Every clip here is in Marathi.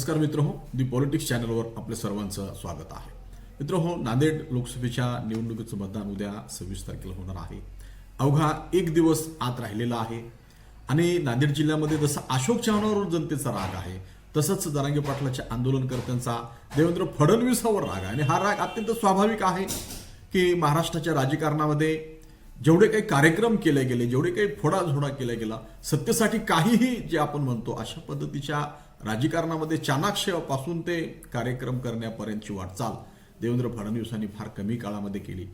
नमस्कार मित्र हो दी पॉलिटिक्स चॅनलवर आपल्या सर्वांचं स्वागत आहे. मित्र हो नांदेड लोकसभेच्या निवडणुकीचं मतदान उद्या सव्वीस तारखेला होणार आहे. अवघा एक दिवस आत राहिलेला आहे. आणि नांदेड जिल्ह्यामध्ये जसं अशोक चव्हाणावर जनतेचा राग आहे तसंच जरांगे पाटलाच्या आंदोलनकर्त्यांचा देवेंद्र फडणवीसावर राग आहे. आणि हा राग अत्यंत स्वाभाविक आहे की महाराष्ट्राच्या राजकारणामध्ये जेवढे काही कार्यक्रम केले गेले जेवढे काही फोडाझोडा केला गेला सत्तेसाठी काहीही जे आपण म्हणतो अशा पद्धतीच्या राजकारणामध्ये चाणाक्षपासून ते कार्यक्रम करण्यापर्यंतची वाटचाल देवेंद्र फडणवीसांनी फार कमी काळामध्ये केली.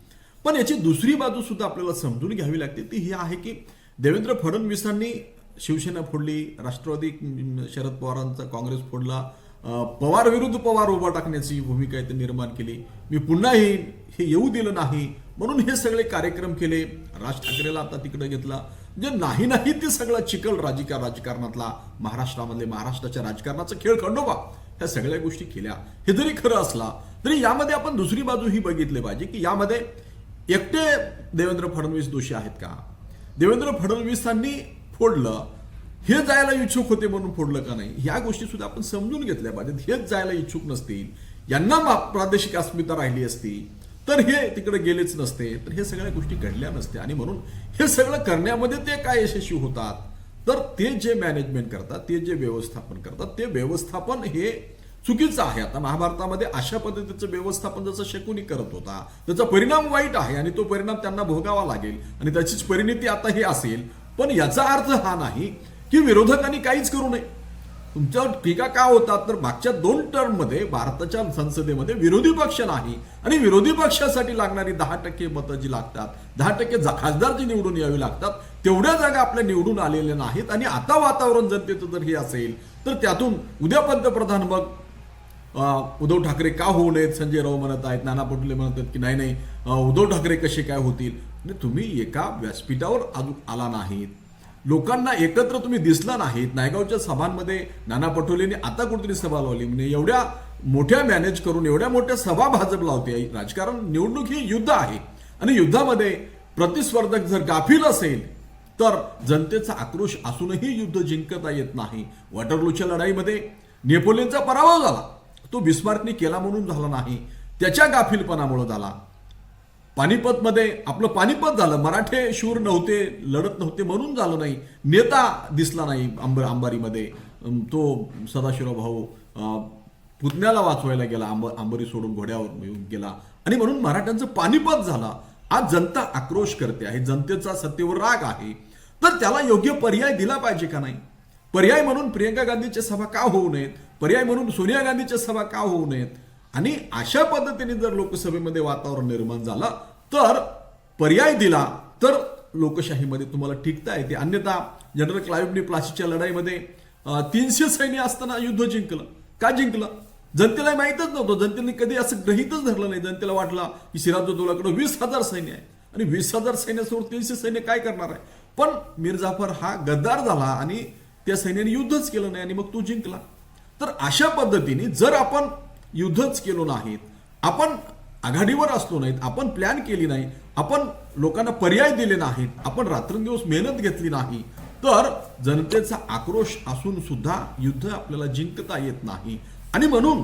पण याची दुसरी बाजू सुद्धा आपल्याला समजून घ्यावी लागते. ती ही आहे की देवेंद्र फडणवीसांनी शिवसेना फोडली राष्ट्रवादी शरद पवारांचा काँग्रेस फोडला पवार विरुद्ध पवार उभा टाकण्याची भूमिका इथे निर्माण केली. मी पुन्हा येईन हे येऊ दिलं नाही म्हणून हे सगळे कार्यक्रम केले. राज ठाकरेला आता तिकडे घेतला. जे नाही नाही ते सगळं चिकल राजकार राजकारणातला महाराष्ट्रामधले महाराष्ट्राच्या राजकारणाचा खेळ खंडोबा ह्या सगळ्या गोष्टी केल्या. हे जरी खरं असला तरी यामध्ये आपण दुसरी बाजू ही बघितली पाहिजे की यामध्ये एकटे देवेंद्र फडणवीस दोषी आहेत का? देवेंद्र फडणवीसांनी फोडलं हे जायला इच्छुक होते म्हणून फोडलं का नाही? ह्या गोष्टी सुद्धा आपण समजून घेतल्या पाहिजेत. हेच जायला इच्छुक नसतील. यांना प्रादेशिक अस्मिता राहिली असती. तर हे तिकडे गेलेच नसते. तर हे सगळ्या गोष्टी घडल्या नसत्या. आणि म्हणून हे सगळं करण्यामध्ये ते काय यशस्वी होतात? तर ते जे मॅनेजमेंट करतात ते जे व्यवस्थापन करतात ते व्यवस्थापन हे चुकीचं आहे. आता महाभारतामध्ये अशा पद्धतीचं व्यवस्थापन जसं शकुनी करत होता त्याचा परिणाम वाईट आहे आणि तो परिणाम त्यांना भोगावा लागेल आणि त्याचीच परिणिती आता ही असेल. पण याचा अर्थ हा नाही की विरोधकांनी काहीच करू नये. तुमच्यावर टीका का होतात तर मागच्या दोन टर्ममध्ये भारताच्या संसदेमध्ये विरोधी पक्ष नाही आणि विरोधी पक्षासाठी लागणारी दहा टक्के मतं जी लागतात दहा टक्के जा- खासदार जी निवडून यावी लागतात तेवढ्या जागा आपल्या निवडून आलेल्या नाहीत आणि आता वातावरण जनतेचं जर हे असेल तर त्यातून उद्या पंतप्रधान मग उद्धव ठाकरे का होऊ नयेत? संजय राव म्हणत आहेत नाना पटोले म्हणत आहेत की नाही नाही उद्धव ठाकरे कसे काय होतील? तुम्ही एका व्यासपीठावर अजून आला नाहीत. लोकांना एकत्र तुम्ही दिसला नाहीत. नायगावच्या सभांमध्ये नाना पटोलेने आता कुठेतरी सभा लावली. म्हणजे एवढ्या मोठ्या मॅनेज करून एवढ्या मोठ्या सभा भाजप लावते. राजकारण निवडणूक ही युद्ध आहे. आणि युद्धामध्ये प्रतिस्पर्धक जर गाफील असेल तर जनतेचा आक्रोश असूनही युद्ध जिंकता येत नाही. वॉटरलूच्या लढाईमध्ये नेपोलियनचा पराभव झाला. तो बिस्मार्कने केला म्हणून झाला नाही. त्याच्या गाफीलपणामुळे झाला. पानिपतमध्ये आपलं पानिपत झालं. मराठे शूर नव्हते लढत नव्हते म्हणून झालं नाही. नेता दिसला नाही अंब अंबारीमध्ये तो सदाशिवराव भाऊ पुतण्याला वाचवायला गेला आंब आंबरी सोडून घोड्यावर येऊन गेला. आणि म्हणून मराठ्यांचं पानिपत झाला. आज जनता आक्रोश करते आहे. जनतेचा सत्तेवर राग आहे. तर त्याला योग्य पर्याय दिला पाहिजे का नाही? पर्याय म्हणून प्रियंका गांधीच्या सभा का होऊ नयेत? पर्याय म्हणून सोनिया गांधीच्या सभा का होऊ नयेत? आणि अशा पद्धतीने जर लोकसभेमध्ये वातावरण निर्माण झालं तर पर्याय दिला तर लोकशाहीमध्ये तुम्हाला टिकता येते. अन्यथा जनरल क्लाइव्हनी प्लासीच्या लढाईमध्ये तीनशे सैन्य असताना युद्ध जिंकलं. का जिंकलं? जनतेला माहीतच नव्हतं. जनतेने कधी असं ग्रहितच धरलं नाही. जनतेला वाटलं की सिराजुद्दौलाकडे वीस हजार सैन्य आहे. आणि वीस हजार सैन्यासमोर तीनशे सैन्य काय करणार आहे? पण मीर जाफर हा गद्दार झाला आणि त्या सैन्याने युद्धच केलं नाही आणि मग तो जिंकला. तर अशा पद्धतीने जर आपण युद्धच केलो नाहीत. आपण आघाडीवर असलो नाहीत आपण प्लॅन केली नाही आपण लोकांना पर्याय दिले नाहीत आपण रात्रंदिवस मेहनत घेतली नाही तर जनतेचा आक्रोश असून सुद्धा युद्ध आपल्याला जिंकता येत नाही. आणि म्हणून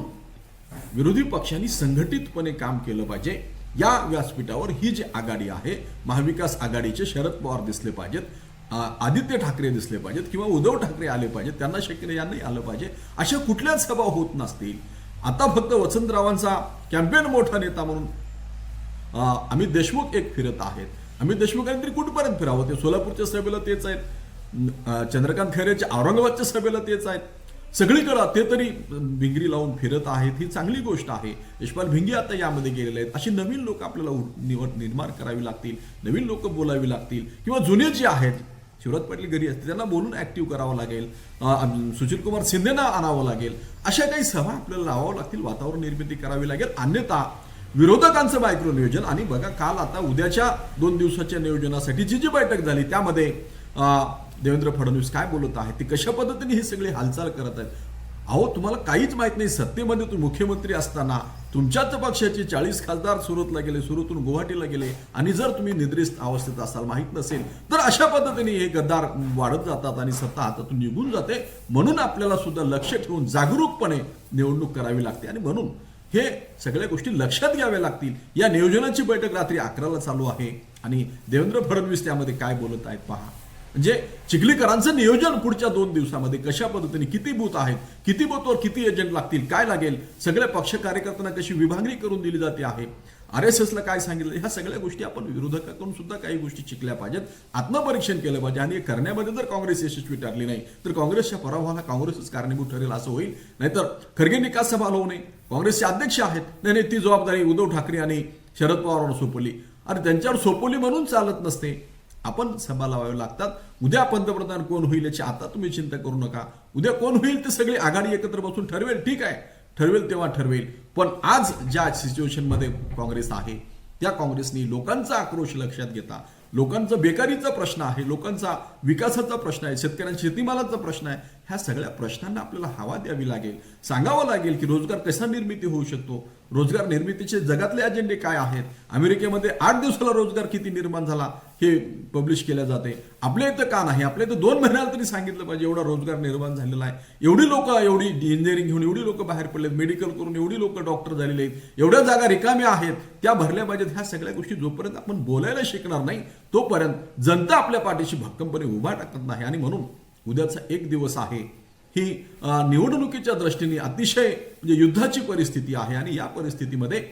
विरोधी पक्षांनी संघटितपणे काम केलं पाहिजे. या व्यासपीठावर ही जी आघाडी आहे महाविकास आघाडीचे शरद पवार दिसले पाहिजेत आदित्य ठाकरे दिसले पाहिजेत किंवा उद्धव ठाकरे आले पाहिजेत त्यांना शक्य यांनाही आलं पाहिजे. अशा कुठल्याच सभा होत नसतील. आता फक्त वसंतरावांचा कॅम्पेन मोठा नेता म्हणून अमित देशमुख एक फिरत आहेत. अमित देशमुखांनी तरी कुठपर्यंत फिरावं? ते सोलापूरच्या सभेला तेच आहेत. चंद्रकांत खैरेच्या औरंगाबादच्या सभेला तेच आहेत. सगळीकडं ते तरी भिंगरी लावून फिरत आहेत. ही चांगली गोष्ट आहे. यशपाल भिंगी आता यामध्ये गेलेले आहेत. अशी नवीन लोक आपल्याला निवड निर्माण करावी लागतील. नवीन लोक बोलावी लागतील. किंवा जुने जे आहेत शिवराज पाटील घरी असते त्यांना बोलून ऍक्टिव्ह करावं लागेल. सुशीलकुमार सुशील कुमार शिंदेना आणावं लागेल. अशा काही सभा आपल्याला लावावं लागतील वातावरण निर्मिती करावी लागेल. अन्यथा विरोधकांचं मायक्रो नियोजन आणि बघा काल आता उद्याच्या दोन दिवसाच्या नियोजनासाठी जी जी बैठक झाली त्यामध्ये देवेंद्र फडणवीस काय बोलत आहेत ते कशा पद्धतीने ही सगळी हालचाल करत आहेत अहो तुम्हाला काहीच माहीत नाही सत्तेमध्ये तुम्ही मुख्यमंत्री असताना तुमच्याच पक्षाचे चाळीस खासदार सुरतला गेले सुरतून गुवाहाटीला गेले. आणि जर तुम्ही निद्रिस्त अवस्थेत असाल माहीत नसेल तर अशा पद्धतीने हे गद्दार वाढत जातात आणि सत्ता हातातून निघून जाते. म्हणून आपल्याला सुद्धा लक्ष ठेवून जागरूकपणे निवडणूक करावी लागते. आणि म्हणून हे सगळ्या गोष्टी लक्षात घ्याव्या लागतील. या नियोजनाची बैठक रात्री अकराला चालू आहे. आणि देवेंद्र फडणवीस त्यामध्ये काय बोलत आहेत पहा. म्हणजे चिखलीकरांचं नियोजन पुढच्या दोन दिवसामध्ये कशा पद्धतीने किती बूथ आहेत किती बूथवर किती एजंट लागतील काय लागेल सगळ्या पक्ष कार्यकर्त्यांना कशी विभागणी करून दिली जाते आहे आर एस एसला काय सांगितलं ह्या सगळ्या गोष्टी आपण विरोधकाकडून सुद्धा काही गोष्टी शिकल्या पाहिजेत. आत्मपरीक्षण केलं पाहिजे आणि करण्यामध्ये जर काँग्रेस यशस्वी ठरली नाही तर काँग्रेसच्या पराभवाला काँग्रेसच कारणीभूत ठरेल असं होईल. नाहीतर खरगे निकास सभा होऊ नये काँग्रेसचे अध्यक्ष आहेत नाही नाही ती जबाबदारी उद्धव ठाकरे आणि शरद पवारांवर सोपवली. आणि त्यांच्यावर सोपवली म्हणून चालत नसते. आपण सभा लावावे लागतात. उद्या पंतप्रधान कोण होईल याची आता तुम्ही चिंता करू नका. उद्या कोण होईल ते सगळी आघाडी एकत्र बसून ठरवेल ठीक आहे. ठरवेल तेव्हा ठरवेल. पण आज ज्या सिच्युएशनमध्ये काँग्रेस आहे त्या काँग्रेसनी लोकांचा आक्रोश लक्षात घेता. लोकांचा बेकारीचा प्रश्न आहे लोकांचा विकासाचा प्रश्न आहे शेतकऱ्यांच्या शेतीमालाचा प्रश्न आहे. ह्या सगळ्या प्रश्नांना आपल्याला हवा द्यावी लागेल. सांगावं लागेल की रोजगार कसा निर्मिती होऊ शकतो? रोजगार निर्मितीचे जगातले अजेंडे काय आहेत? अमेरिकेमध्ये आठ दिवसाला रोजगार किती निर्माण झाला? हे पब्लिश केल्या जाते. आपल्या इथं का नाही? आपल्या इथं दोन महिन्याला तरी सांगितलं पाहिजे एवढा रोजगार निर्माण झालेला आहे. एवढी लोक एवढी इंजिनिअरिंग घेऊन एवढी लोक बाहेर पडलेत मेडिकल करून एवढी लोक डॉक्टर झालेले आहेत. एवढ्या जागा रिकाम्या आहेत. त्या भरल्या पाहिजेत. ह्या सगळ्या गोष्टी जोपर्यंत आपण बोलायला शिकणार नाही तोपर्यंत जनता आपल्या पाठीशी भक्कमपणे उभा टाकत नाही. आणि म्हणून उद्याचा एक दिवस आहे. ही निवडणुकीच्या दृष्टीने अतिशय म्हणजे युद्धाची परिस्थिती आहे आणि या परिस्थितीमध्ये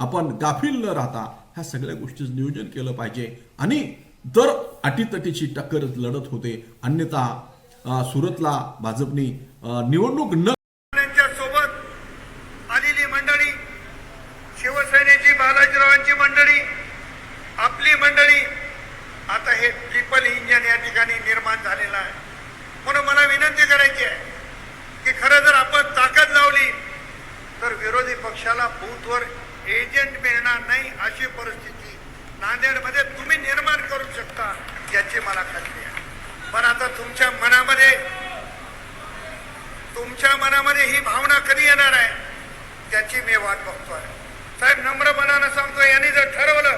आपण गाफील न राहता ह्या सगळ्या गोष्टीचं नियोजन केलं पाहिजे. आणि तर अटीतटीची टक्कर लढत होते. अन्यथा सुरतला भाजपनी निवडणूक न यांच्या सोबत आलेली मंडळी शिवसेनेची बालाजीरावांची मंडळी आपली मंडळी आता हे ट्रिपल इंजन या ठिकाणी निर्माण झालेलं आहे म्हणून मला विनंती करायची आहे की खरं जर आपण ताकद लावली तर विरोधी पक्षाला बूथवर एजंट मिळणार नाही अशी परिस्थिती नांदेडमध्ये तुम्ही निर्माण करू शकता याची मला खात्री आहे. पण आता तुमच्या मनामध्ये तुमच्या मनामध्ये ही भावना कधी येणार आहे? त्याची मी वाट बघतोय साहेब नम्रपणानं सांगतो यांनी जर ठरवलं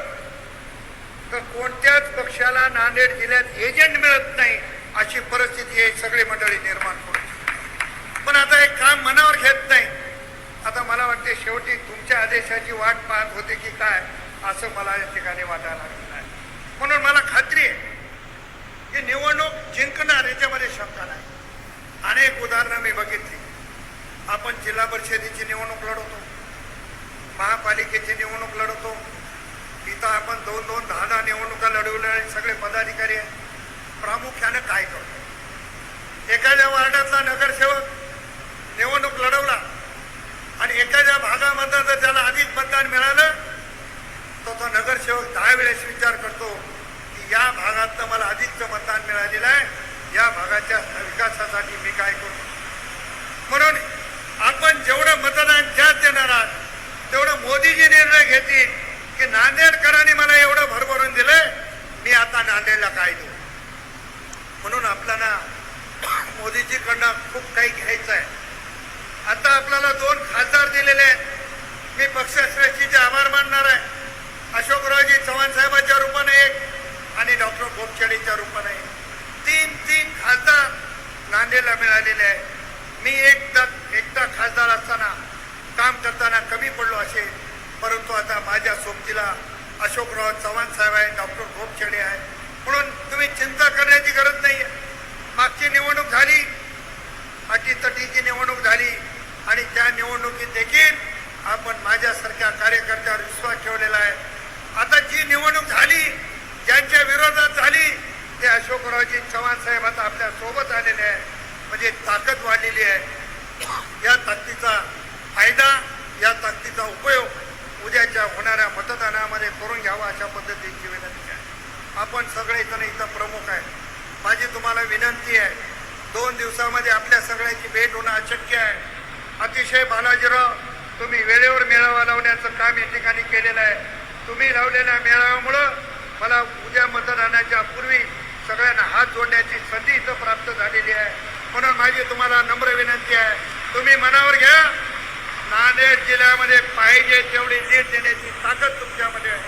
तर कोणत्याच पक्षाला नांदेड जिल्ह्यात एजंट मिळत नाही अशी परिस्थिती हे सगळी मंडळी निर्माण करू पण आता एक काम मनावर घेत नाही. आता मला वाटते शेवटी तुमच्या आदेशाची वाट पाहत होते की काय असं मला या ठिकाणी वाटायला लागलेलं आहे. म्हणून मला खात्री आहे की निवडणूक जिंकणार याच्यामध्ये शंका नाही. अनेक उदाहरणं मी बघितली. आपण जिल्हा परिषदेची निवडणूक लढवतो. महापालिकेची निवडणूक लढवतो. इथं आपण दोन दोन दहा दहा निवडणुका लढवलेले सगळे पदाधिकारी आहेत. प्रामुख्यानं काय करतो? एखाद्या वार्डातला नगरसेवक निवडणूक लढवला आणि एखाद्या भागामधनं जर त्याला अधिक मतदान मिळालं तर तो नगरसेवक दहा वेळेस विचार करतो की या भाग मला अधिकचं मतदान मिळालेलं विभागाच्या विकासासाठी मी काय करू? म्हणून आपण जेवढं मतदान जास्त देणार आहात तेवढं मोदीजी निर्णय घेतील की नांदेडकरांनी मला एवढं भरभरून दिलं मी आता नांदेडला काय देऊ? म्हणून आपल्याला मोदीजीकडनं खूप काही घ्यायचं आहे आता आपल्याला दोन खासदार दिलेले आहेत. मी पक्षश्रेष्ठीचे आभार मानणार आहे. अशोकरावजी चव्हाण साहेबांच्या रूपाने एक आणि डॉक्टर गोपचेडीच्या रूपाने एक तीन तीन खासदार नांदेडला मिळालेले आहे मी एकदा एकदा खासदार असताना काम करताना कमी पडलो असेल. परंतु आता माझ्या सोबतीला अशोकराव चव्हाण साहेब आहे डॉक्टर गोपचेडे आहे म्हणून तुम्ही चिंता करण्याची गरज नाही आहे मागची निवडणूक झाली अटीतटीची निवडणूक झाली आणि त्या निवडणुकीत देखील आपण माझ्यासारख्या कार्यकर्त्यावर विश्वास ठेवलेला आहे. आता जी निवडणूक झाली ज्यांच्या विरोधात झाली ते अशोकरावजी चव्हाण साहेब आता आपल्यासोबत आलेले आहे ताकद वाढलेली आहे. या ताकदीचा फायदा या ताकदीचा उपयोग उद्याच्या होणाऱ्या मतदानामध्ये करून घ्यावा अशा पद्धतीची विनंती आहे. आपण सगळे इथं इथं प्रमुख आहे माझी तुम्हाला विनंती आहे दोन दिवसामध्ये आपल्या सगळ्यांची भेट होणं अशक्य आहे. अतिशय बालाजीराव तुम्ही वेळेवर मेळावा लावण्याचं काम या ठिकाणी केलेलं आहे. तुम्ही लावलेल्या मेळाव्यामुळं मला उद्या मतदानाच्या पूर्वी सगळ्यांना हात जोडण्याची संधी इथं प्राप्त झालेली आहे. म्हणून माझी तुम्हाला नम्र विनंती आहे. तुम्ही मनावर घ्या. नांदेड जिल्ह्यामध्ये पाहिजे तेवढी लीड देण्याची ताकद तुमच्यामध्ये आहे.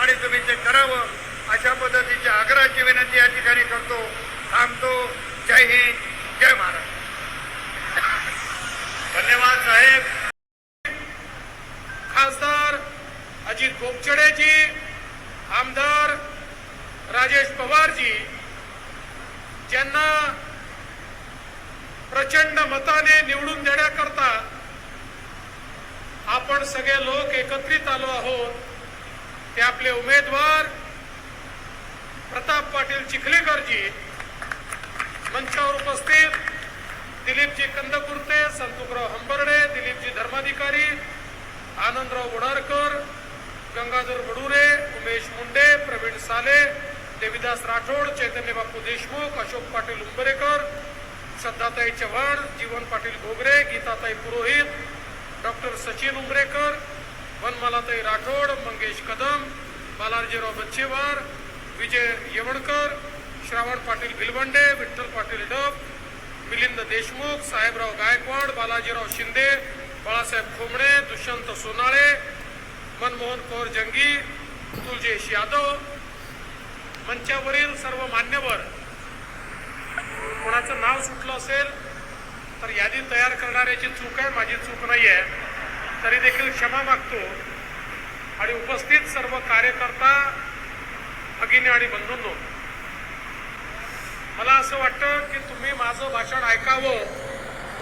आणि तुम्ही ते करावं अशा पद्धतीची आग्रहाची विनंती या ठिकाणी करतो. थांबतो. जय हिंद. जय महाराष्ट्र धन्यवाद साहेब. खासदार अजित गोपचडेजी आमदार राजेश पवारजी ज्यांना प्रचंड मताने निवडून देण्याकरता आपण सगळे लोक एकत्रित आलो आहोत. ते आपले उमेदवार प्रताप पाटील चिखलेकरजी मंचावर उपस्थित दिलीपजी कंदकुर्ते संतुकराव हंबर्डे दिलीपजी धर्माधिकारी आनंदराव वडारकर गंगाधर बडुरे उमेश मुंडे प्रवीण साले देविदास राठोड चैतन्य बापू देशमुख अशोक पाटील उंबरेकर सद्दाताई चव्हाण जीवन पाटील गोगरे गीताताई पुरोहित डॉक्टर सचिन उंबरेकर वनमालाताई राठोड मंगेश कदम बालाजीराव बच्चेवार विजय येवणकर श्रावण पाटील भिलवंडे विठ्ठल पाटील डब मिलिंद देशमुख साहेबराव गायकवाड बालाजीराव शिंदे बाळासाहेब खोमणे दुष्यंत सोनाळे मनमोहन कौर जंगी तुलजेश यादव. मंचावरील सर्व मान्यवर कोणाचं नाव सुटलं असेल तर यादी तयार करणाऱ्याची चूक आहे माझी चूक नाही आहे तरी देखील क्षमा मागतो. आणि उपस्थित सर्व कार्यकर्ता भगिनी आणि बंधूंनो मला असं वाटतं की तुम्ही माझं भाषण ऐकावं.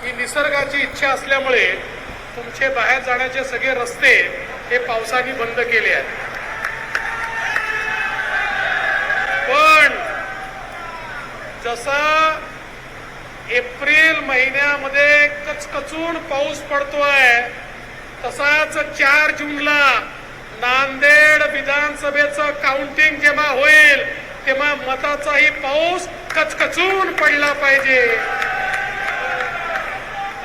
ही निसर्गाची इच्छा असल्यामुळे तुमचे बाहेर जाण्याचे सगळे रस्ते हे पावसाने बंद केले आहेत. जसा एप्रिल महिन्यामध्ये कचकचून पाऊस पडतोय तसाच चार जूनला नांदेड विधानसभेचं काउंटिंग जेव्हा होईल तेव्हा मताचाही पाऊस कचकचून पडला पाहिजे.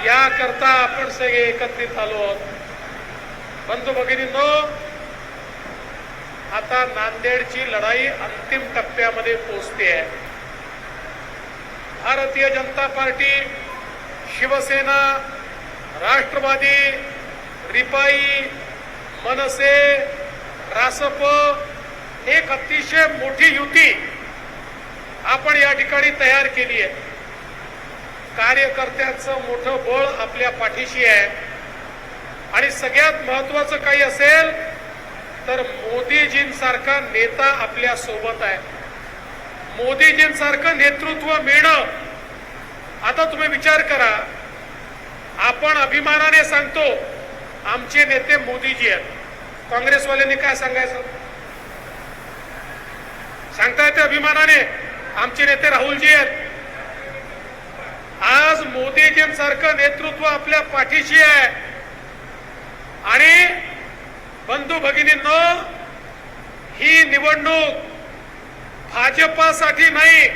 याकरता आपण सगळे एकत्रित आलो बंधू भगिनींनो आता नांदेडची लढाई अंतिम टप्प्यामध्ये पोहोचते आहे. भारतीय जनता पार्टी शिवसेना राष्ट्रवादी रिपाई मनसे रासप एक अतिशय मोठी युती आपण या ठिकाणी तयार केली आहे. कार्यकर्त्यांचं मोठं बळ आपल्या पाठीशी आहे. आणि सगळ्यात महत्वाचं काही असेल तर मोदीजींसारखा नेता आपल्यासोबत आहे. मोदीजींसारखं नेतृत्व मिळणं आता तुम्ही विचार करा. आपण अभिमानाने सांगतो आमचे नेते मोदीजी आहेत. काँग्रेसवाल्यांनी काय सांगायचं? सांगता येते अभिमानाने आमचे नेते राहुलजी आहेत. आज मोदीजींसारखं नेतृत्व आपल्या पाठीशी आहे. आणि बंधू भगिनींनो ही निवडणूक भाजपासाठी नाही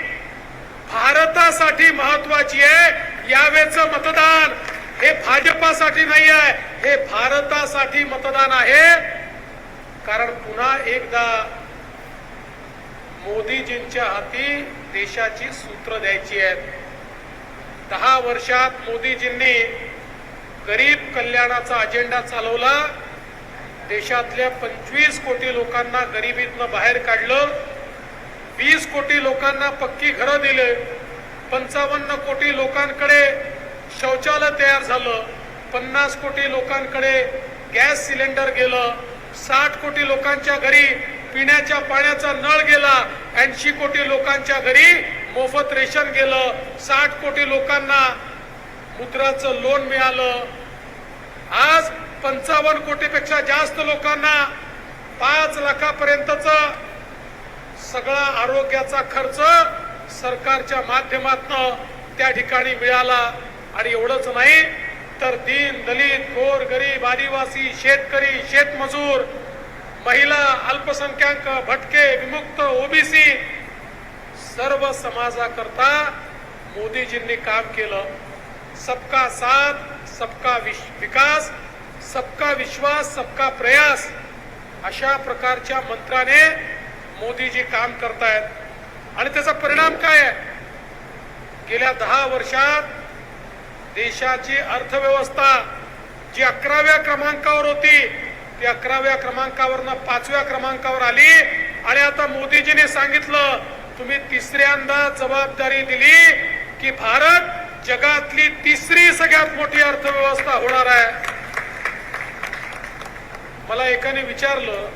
भारतासाठी महत्वाची आहे यावेळच मतदान हे भाजपासाठी नाही आहे हे भारतासाठी मतदान आहे. कारण पुन्हा एकदा मोदीजींच्या हाती देशाची सूत्र द्यायची आहेत. दहा वर्षात मोदीजींनी गरीब कल्याणाचा अजेंडा चालवला देशातल्या पंचवीस कोटी लोकांना गरिबीतनं बाहेर काढलं वीस कोटी लोकांना पक्की घरं दिले. पंचावन्न कोटी लोकांकडे शौचालय तयार झालं. पन्नास कोटी लोकांकडे गॅस सिलेंडर गेलं. साठ कोटी लोकांच्या घरी पिण्याच्या पाण्याचा नळ गेला. ऐंशी कोटी लोकांच्या घरी मोफत रेशन गेलं. साठ कोटी लोकांना मुद्राचं लोन मिळालं. आज पंचावन्न कोटीपेक्षा जास्त लोकांना पाच लाखापर्यंतचं सगळा आरोग्याचा खर्च सरकारच्या माध्यमातून त्या ठिकाणी मिळाला. आणि एवढंच नाही तर दीन दलित गोर गरीब आदिवासी शेतकरी शेतमजूर महिला अल्पसंख्याक भटके विमुक्त ओबीसी सर्व समाजाकरता मोदीजींनी काम केलं. सबका साथ सबका विश- विकास सबका विश्वास सबका प्रयास अशा प्रकारच्या मंत्राने मोदीजी काम करतायत. आणि त्याचा परिणाम काय आहे? गेल्या दहा वर्षात देशाची अर्थव्यवस्था जी अकराव्या क्रमांकावर होती ती अकराव्या क्रमांकावरनं पाचव्या क्रमांकावर आली. आणि आता मोदीजीने सांगितलं तुम्ही तिसऱ्यांदा जबाबदारी दिली की भारत जगातली तिसरी सगळ्यात मोठी अर्थव्यवस्था होणार आहे. मला एकाने विचारलं